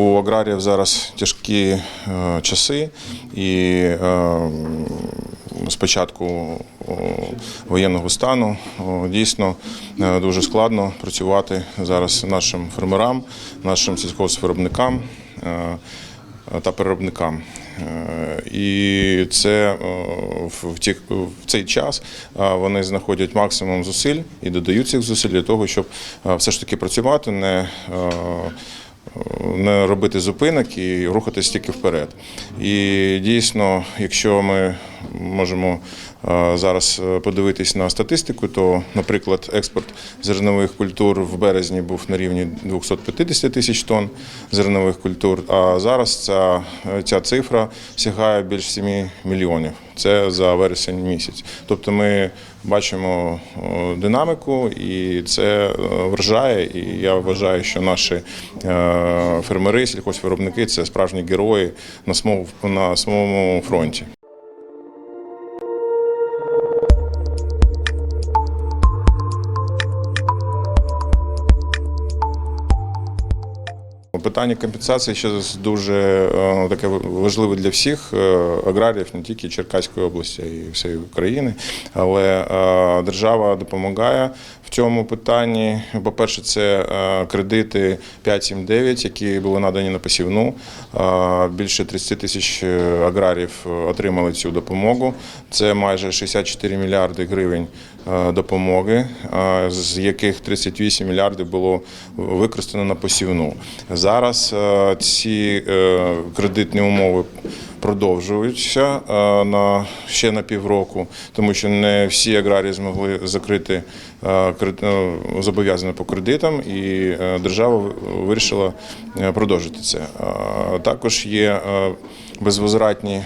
аграріїв зараз тяжкі е, часи, і е, з початку воєнного стану дійсно е, дуже складно працювати зараз нашим фермерам, нашим сільськогоспвиробникам е, та переробникам. І це в, ті, в цей час вони знаходять максимум зусиль і додають цих зусиль для того, щоб все ж таки працювати, не не робити зупинок і рухатись тільки вперед. І дійсно, якщо ми можемо е, зараз е, подивитись на статистику, то, наприклад, експорт зернових культур в березні був на рівні 250 тисяч тонн зернових культур, а зараз ця, ця цифра сягає більш 7 мільйонів. Це за вересень місяць. Тобто ми бачимо динаміку, і це е, вражає. І я вважаю, що наші е, фермери, сільхозвиробники це справжні герої на самому, фронті. Питання компенсації ще дуже е, таке важливе для всіх е, аграріїв, не тільки Черкаської області, й всієї України. Але е, держава допомагає в цьому питанні. По-перше, це кредити 5.7.9, які були надані на посівну. Більше 30 тисяч аграріїв отримали цю допомогу. Це майже 64 мільярди гривень допомоги, з яких 38 мільярдів було використано на посівну. Зараз е, ці е, кредитні умови продовжуються е, на ще на півроку, тому що не всі аграрії змогли закрити е, зобов'язання по кредитам, і держава вирішила продовжити це. Також є безвозвратні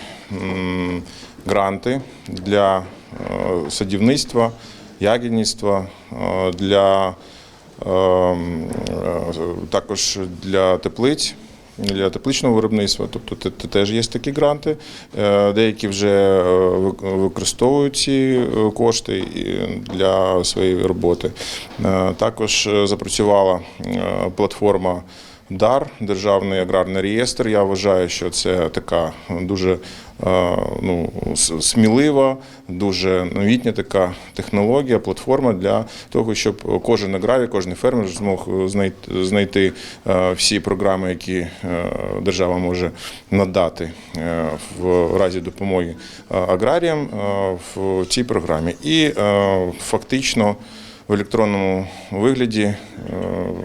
гранти для садівництва, ягідництва, для також для теплиць. Для тепличного виробництва, тобто те- те- теж є такі гранти. Е, Деякі вже е, використовують ці е, кошти для своєї роботи. Е, Також е, запрацювала е, платформа ДАР, Державний аграрний реєстр. Я вважаю, що це така дуже е, ну, смілива, дуже новітня така технологія, платформа для того, щоб кожен аграрій, кожен фермер змог знайти, е, всі програми, які е, держава може надати в разі допомоги аграріям в цій програмі. І фактично в електронному вигляді е,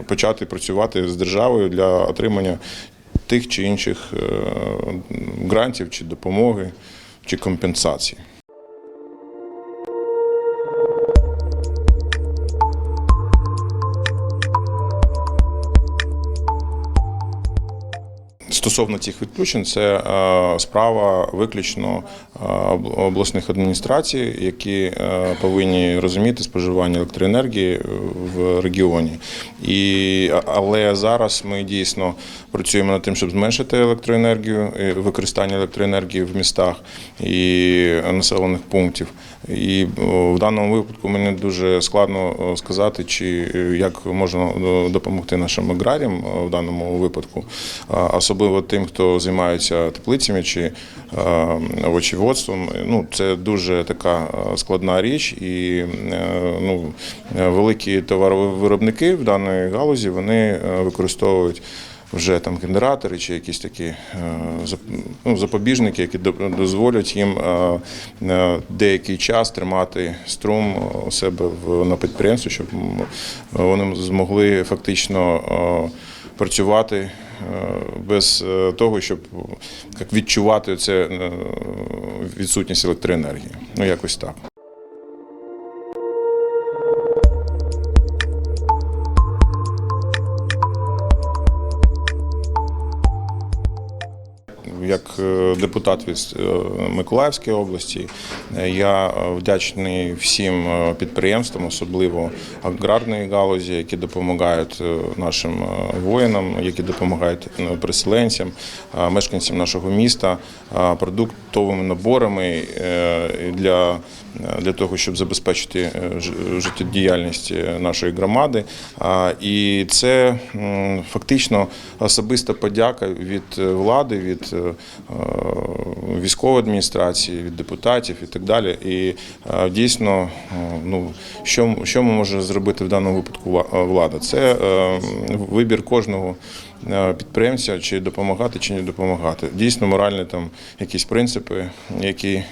почати працювати з державою для отримання тих чи інших е, грантів чи допомоги чи компенсації. Стосовно цих відключень, це е, справа виключно обласних адміністрацій, які е, повинні розуміти споживання електроенергії в регіоні. І, але зараз ми дійсно працюємо над тим, щоб зменшити електроенергію, е, використання електроенергії в містах і населених пунктів. І в даному випадку мені дуже складно сказати, чи е, як можна допомогти нашим аграріям в даному випадку, особливо тим, хто займається теплицями чи е, овочеводством. Ну, це дуже така е, складна річ, і е, ну, е, великі товаровиробники в даній галузі вони використовують вже там генератори чи якісь такі ну, запобіжники, які до- дозволять їм деякий час тримати струм у себе в на підприємстві, щоб вони змогли фактично працювати без е, того, щоб як відчувати це е, відсутність електроенергії. Ну якось так. Як е, депутат від е, Миколаївської області, е, я вдячний всім підприємствам, особливо аграрної галузі, які допомагають нашим воїнам, які допомагають переселенцям, мешканцям нашого міста продуктовими наборами для, для того, щоб забезпечити життєдіяльність нашої громади. І це фактично особиста подяка від влади, від військової адміністрації, від депутатів і так далі. І е, дійсно, е, ну що, що ми можемо зробити в даному випадку е, влада? Це е, вибір кожного. Е, Підприємця чи допомагати, чи не допомагати. Дійсно, моральні там якісь принципи, які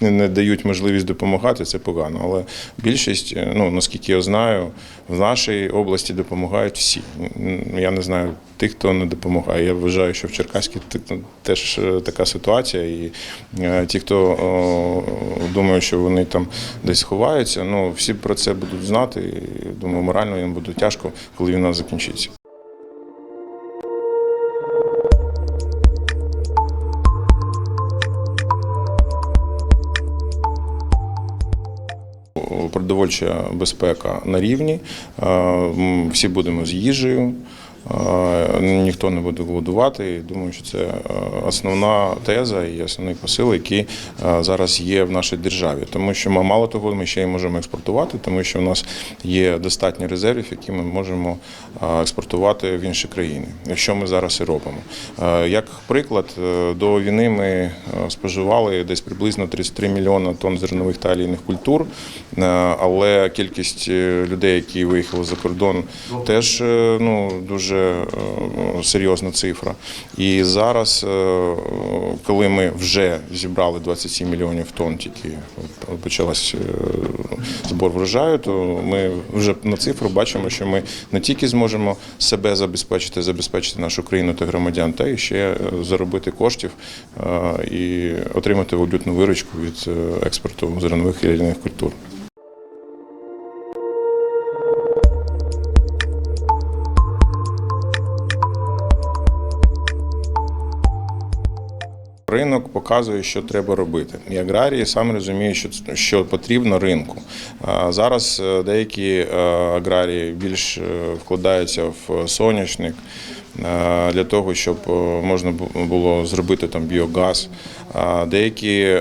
не, не, дають можливість допомагати, це погано. Але більшість, е, ну наскільки я знаю, в нашій області допомагають всі. Я не знаю тих, хто не допомагає. Я вважаю, що в Черкаській теж е, така ситуація. І ті, хто думає, що вони там десь ховаються, ну всі про це будуть знати. І, думаю, морально їм буде тяжко, коли війна закінчиться. Продовольча безпека на рівні. Е, Всі будемо з їжею. Е, Ніхто не буде голодувати. І Думаю, що це е, основна теза і основний посил, який е, зараз є в нашій державі. Тому що ми мало того, ми ще й можемо експортувати, тому що в нас є достатньо резервів, які ми можемо е, експортувати в інші країни, що ми зараз і робимо. Як приклад, до війни ми споживали десь приблизно 33 мільйони тонн зернових та олійних культур, але кількість людей, які виїхали за кордон, теж ну, дуже е, серйозна цифра. І зараз, е, коли ми вже зібрали 27 мільйонів тонн, тільки почався збор врожаю, то ми вже на цифру бачимо, що ми не тільки зможемо себе забезпечити, забезпечити нашу країну та громадян, та й ще е, заробити коштів е, і отримати валютну виручку від е, експорту зернових і олійних культур. Ринок показує, що треба робити. І аграрії самі розуміють, що, що потрібно ринку. Зараз е, деякі е, аграрії більш е, вкладаються в соняшник для того, щоб можна було зробити там біогаз. Деякі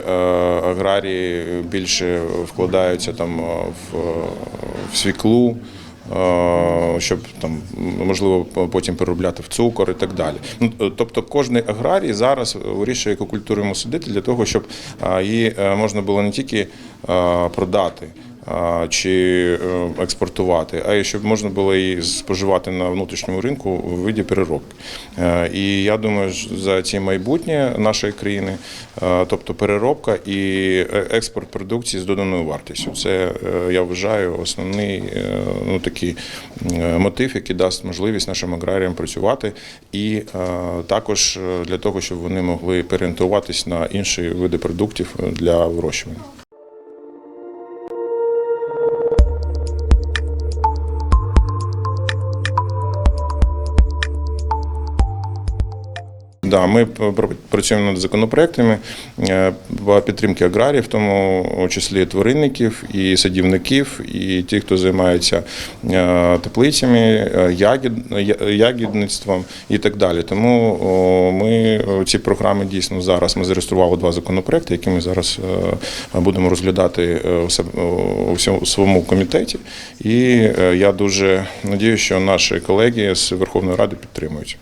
аграрії більше вкладаються там в свіклу. Е, Щоб там можливо потім переробляти в цукор і так далі. Ну тобто, кожний аграрій зараз вирішує, яку культуру йому садити для того, щоб її е, можна було не тільки продати. Чи е, експортувати, а щоб можна було її споживати на внутрішньому ринку у виді переробки. Е, І я думаю, за ці майбутнє нашої країни, е, тобто переробка і експорт продукції з доданою вартістю. Це я вважаю основний ну, такий мотив, який дасть можливість нашим аграріям працювати, і також для того, щоб вони могли переорієнтуватись на інші види продуктів для вирощування. Да, ми пр- працюємо над законопроектами е, по підтримки аграріїв, в тому числі тваринників і садівників, і ті, хто займається е, теплицями, е, ягід, ягідництвом і так далі. Тому ми ці програми дійсно зараз ми зареєстрували два законопроекти, які ми зараз е, будемо розглядати е, у своєму комітеті. І е, я дуже надію, що наші колеги з Верховної Ради підтримують.